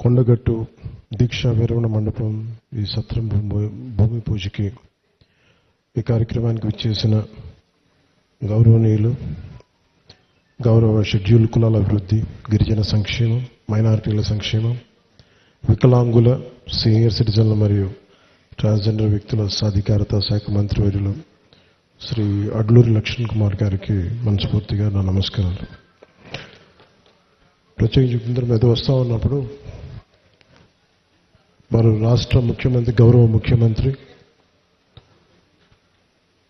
కొండగట్టు దీక్షా విరమణ మండపం ఈ సత్రం భూమి భూమి పూజకి ఈ కార్యక్రమానికి విచ్చేసిన గౌరవనీయులు గౌరవ షెడ్యూల్ కులాల అభివృద్ధి గిరిజన సంక్షేమం మైనారిటీల సంక్షేమం వికలాంగుల సీనియర్ సిటిజన్లు మరియు ట్రాన్స్జెండర్ వ్యక్తుల సాధికారత శాఖ మంత్రివర్యులు శ్రీ అడ్లూరి లక్ష్మణ్ కుమార్ గారికి మనస్ఫూర్తిగా నా నమస్కారాలు. ప్రత్యేకించి ఇందరి మీద వస్తూ ఉన్నప్పుడు మరి రాష్ట్ర ముఖ్యమంత్రి గౌరవ ముఖ్యమంత్రి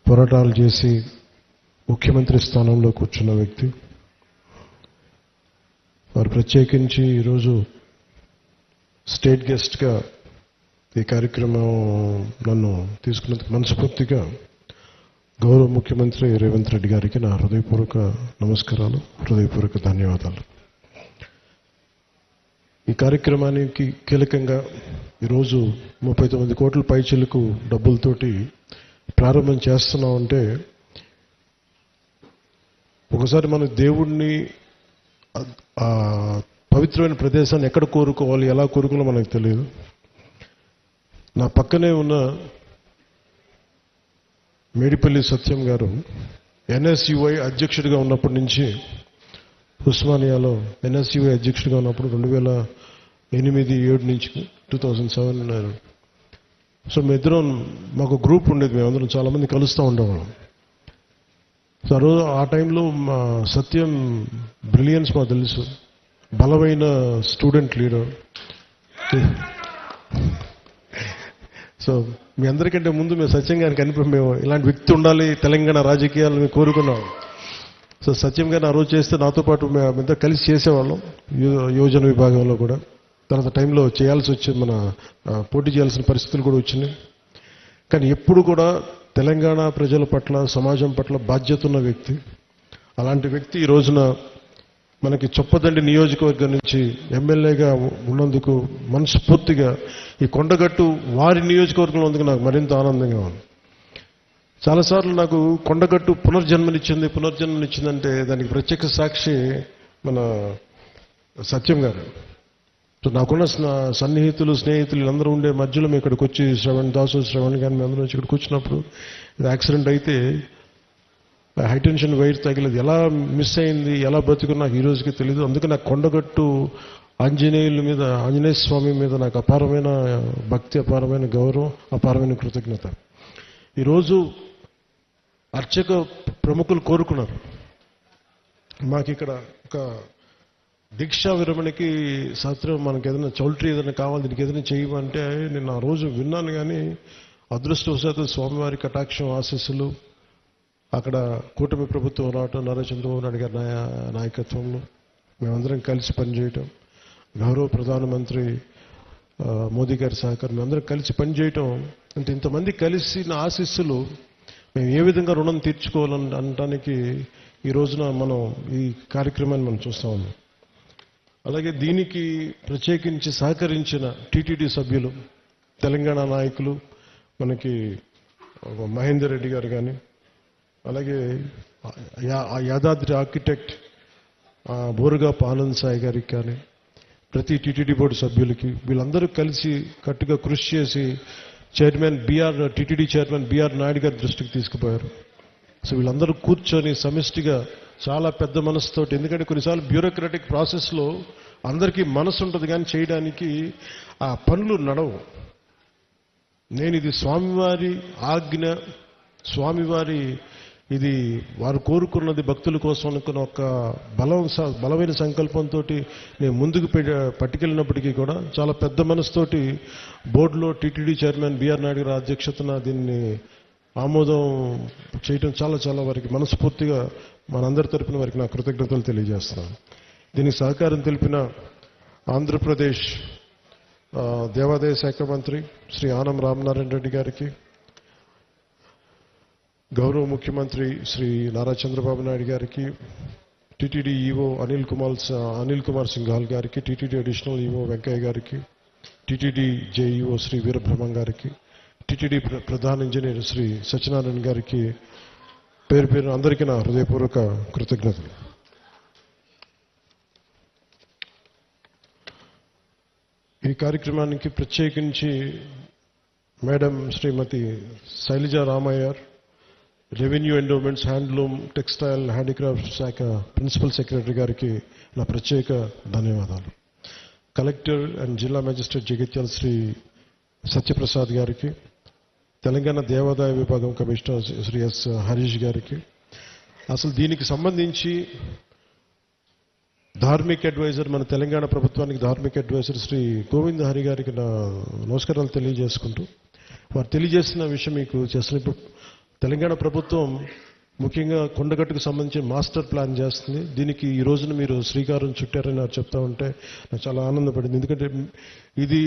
పోరాటాలు చేసి ముఖ్యమంత్రి స్థానంలో కూర్చున్న వ్యక్తి. వారు ప్రత్యేకించి ఈరోజు స్టేట్ గెస్ట్గా ఈ కార్యక్రమం నన్ను తీసుకున్నందుకు మనస్ఫూర్తిగా గౌరవ ముఖ్యమంత్రి రేవంత్ రెడ్డి గారికి నా హృదయపూర్వక నమస్కారాలు హృదయపూర్వక ధన్యవాదాలు. ఈ కార్యక్రమానికి కీలకంగా ఈరోజు ముప్పై తొమ్మిది కోట్ల పైచిలకు డబ్బులతోటి ప్రారంభం చేస్తున్నామంటే ఒకసారి మన దేవుణ్ణి పవిత్రమైన ప్రదేశాన్ని ఎక్కడ కోరుకోవాలి ఎలా కోరుకోవాలో మనకు తెలియదు. నా పక్కనే ఉన్న మేడిపల్లి సత్యం గారు ఎన్ఎస్యుఐ అధ్యక్షుడిగా ఉన్నప్పటి నుంచి ఉస్మానియాలో ఎన్ఎస్యుఐ అధ్యక్షుడిగా ఉన్నప్పుడు రెండు వేల ఎనిమిది ఏడు నుంచి టూ థౌజండ్ సెవెన్ సో మేమిద్దరం మాకు గ్రూప్ ఉండేది మేమందరం చాలామంది కలుస్తూ ఉండేవాళ్ళం. సో ఆ రోజు ఆ టైంలో మా సత్యం బ్రిలియన్స్ మాకు తెలుసు. బలమైన స్టూడెంట్ లీడర్. సో మీ అందరికంటే ముందు మేము సత్యం గారికి అనిపి మేము ఇలాంటి వ్యక్తి ఉండాలి తెలంగాణ రాజకీయాలు మేము కోరుకున్నాం. సో సత్యం గారిని ఆ రోజు చేస్తే నాతో పాటు మేమంతా కలిసి చేసేవాళ్ళం యో- యోజన విభాగంలో కూడా. తర్వాత టైంలో చేయాల్సి వచ్చింది మన పోటీ చేయాల్సిన పరిస్థితులు కూడా వచ్చినాయి. కానీ ఎప్పుడు కూడా తెలంగాణ ప్రజల పట్ల సమాజం పట్ల బాధ్యత ఉన్న వ్యక్తి అలాంటి వ్యక్తి ఈ రోజున మనకి చొప్పదండి నియోజకవర్గం నుంచి ఎమ్మెల్యేగా ఉన్నందుకు మనస్ఫూర్తిగా ఈ కొండగట్టు వారి నియోజకవర్గంలో ఉన్నందుకు నాకు మరింత ఆనందంగా ఉంది. చాలాసార్లు నాకు కొండగట్టు పునర్జన్మనిచ్చింది పునర్జన్మనిచ్చిందంటే దానికి ప్రత్యక్ష సాక్షి మన సత్యం గారు. సో నాకున్న సన్నిహితులు స్నేహితులు వీళ్ళందరూ ఉండే మధ్యలో మేము ఇక్కడికి వచ్చి శ్రవణ్ దాసు శ్రవణ్ గారిని అందరూ వచ్చి ఇక్కడికి వచ్చినప్పుడు ఇది యాక్సిడెంట్ అయితే హైటెన్షన్ వైర్ తగిలేదు. ఎలా మిస్ అయింది ఎలా బతుకున్నా నాకు ఈ రోజుకి తెలియదు అందుకే నాకు కొండగట్టు ఆంజనేయుల మీద ఆంజనేయ స్వామి మీద నాకు అపారమైన భక్తి అపారమైన గౌరవం అపారమైన కృతజ్ఞత. ఈరోజు అర్చక ప్రముఖులు కోరుకున్నారు. మాకు ఇక్కడ ఒక దీక్షా విరమణకి సత్రం మనకి ఏదైనా చౌల్ట్రీ ఏదైనా కావాలి దీనికి ఏదైనా చేయమంటే నేను ఆ రోజు విన్నాను కానీ అదృష్టవశాత్తు స్వామివారి కటాక్షం ఆశీస్సులు అక్కడ కూటమి ప్రభుత్వం రావటం నారా చంద్రబాబు నాయుడు గారి నాయ- నాయకత్వంలో మేమందరం కలిసి పనిచేయటం గౌరవ ప్రధానమంత్రి మోదీ గారి సహకారం మేమందరం కలిసి పనిచేయటం అంటే ఇంతమంది కలిసి నా ఆశీస్సులు మేము ఏ విధంగా రుణం తీర్చుకోవాలని అనడానికి ఈ రోజున మనం ఈ కార్యక్రమాన్ని మనం చూస్తా ఉన్నాం. అలాగే దీనికి ప్రత్యేకించి సహకరించిన టీటీడీ సభ్యులు తెలంగాణ నాయకులు మనకి మహేందర్ రెడ్డి గారు కానీ అలాగే యా- ఆ యాదాద్రి ఆర్కిటెక్ట్ బోరుగా ఆనంద్ సాయి గారికి కానీ ప్రతి టీటీడీ బోర్డు సభ్యులకి వీళ్ళందరూ కలిసి కట్టుగా కృషి చేసి chairman BR TTD chairman BR Naidu గారి దృష్టికి తీసుకుపోయారు. సో వీళ్ళందరూ కూర్చొని సమిష్టిగా చాలా పెద్ద మనసుతోటి ఎందుకంటే కొన్నిసార్లు బ్యూరోక్రాటిక్ ప్రాసెస్లో అందరికీ మనసు ఉంటుంది కానీ చేయడానికి ఆ పనులు నడవు. నేను ఇది స్వామివారి ఆజ్ఞ స్వామివారి ఇది వారు కోరుకున్నది భక్తుల కోసం అనుకున్న ఒక బలం స- బలమైన సంకల్పంతో నేను ముందుకు పట్టుకెళ్ళినప్పటికీ కూడా చాలా పెద్ద మనసుతోటి బోర్డులో టీటీడీ చైర్మన్ బిఆర్ నాయుడు గారి అధ్యక్షతన దీన్ని ఆమోదం చేయటం చాలా చాలా వారికి మనస్ఫూర్తిగా మనందరి తరపున వారికి నా కృతజ్ఞతలు తెలియజేస్తున్నాను. దీనికి సహకారం తెలిపిన ఆంధ్రప్రదేశ్ దేవాదాయ శాఖ మంత్రి శ్రీ ఆనం రామనారాయణ రెడ్డి గారికి గౌరవ ముఖ్యమంత్రి శ్రీ నారా చంద్రబాబు నాయుడు గారికి టీటీడీ ఈవో అనిల్ కుమార్ అనిల్ కుమార్ సింఘాల్ గారికి టీటీడీ అడిషనల్ ఈవో వెంకయ్య గారికి టీటీడీ జేఈఓ శ్రీ వీరబ్రహ్మం గారికి టీటీడీ ప్రధాన ఇంజనీర్ శ్రీ సత్యనారాయణ గారికి పేరు పేరు అందరికీ నా హృదయపూర్వక కృతజ్ఞతలు. ఈ కార్యక్రమానికి ప్రత్యేకించి madam Shrimati Shailaja Ramaiyer revenue endowments handloom textile handicraft శాఖ ప్రిన్సిపల్ సెక్రటరీ గారికి నా ప్రత్యేక ధన్యవాదాలు. కలెక్టర్ అండ్ జిల్లా మేజిస్ట్రేట్ జగిత్యాల శ్రీ సత్యప్రసాద్ గారికి తెలంగాణ దేవాదాయ విభాగం కమిషనర్ శ్రీ ఎస్ హరీష్ గారికి అసలు దీనికి సంబంధించి ధార్మిక అడ్వైజర్ మన తెలంగాణ ప్రభుత్వానికి ధార్మిక అడ్వైజర్ శ్రీ గోవింద్ హరి గారికి నా నమస్కారాలు తెలియజేసుకుంటూ వారు తెలియజేసిన విషయం మీకు చేసిన ఇప్పుడు తెలంగాణ ప్రభుత్వం ముఖ్యంగా కొండగట్టుకు సంబంధించి మాస్టర్ ప్లాన్ చేస్తుంది. దీనికి ఈ రోజున మీరు శ్రీకారం చుట్టారని నాకు చెప్తా ఉంటే నాకు చాలా ఆనందపడింది. ఎందుకంటే ఇది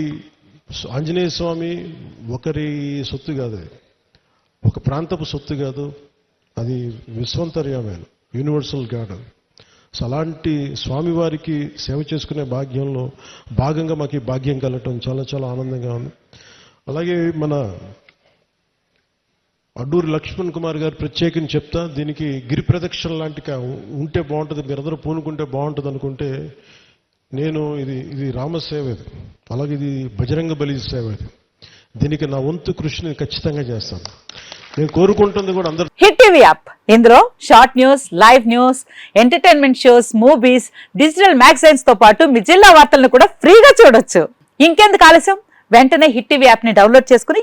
ఆంజనేయ స్వామి ఒకరి సొత్తు కాదు ఒక ప్రాంతపు సొత్తు కాదు. అది విశ్వంతర్యమైన యూనివర్సల్ గాడ్ సో అలాంటి స్వామివారికి సేవ చేసుకునే భాగ్యంలో భాగంగా మాకు ఈ భాగ్యం కలగటం చాలా చాలా ఆనందంగా ఉంది. అలాగే మన అడ్డూరి లక్ష్మణ్ కుమార్ గారు ప్రత్యేకించి చెప్తా దీనికి గిరి ప్రదక్షిణ లాంటి ఉంటే బాగుంటుంది మీరందరూ పూనుకుంటే బాగుంటుంది అనుకుంటే నేను ఇది ఇది రామసేవ ఇది. అలాగే ఇది బజరంగ బలి సేవ ఇది. దీనికి నా వంతు కృషిని ఖచ్చితంగా చేస్తాను. నేను కోరుకుంటుంది కూడా అందరూ హిట్ టీవీ యాప్. ఇందులో short news live news entertainment shows movies digital మ్యాగజైన్స్తో పాటు మీ జిల్లా వార్తలను కూడా ఫ్రీగా చూడొచ్చు. ఇంకెందుకు ఆలస్యం? వెంటనే హిట్ టీవీ యాప్ని డౌన్లోడ్ చేసుకుని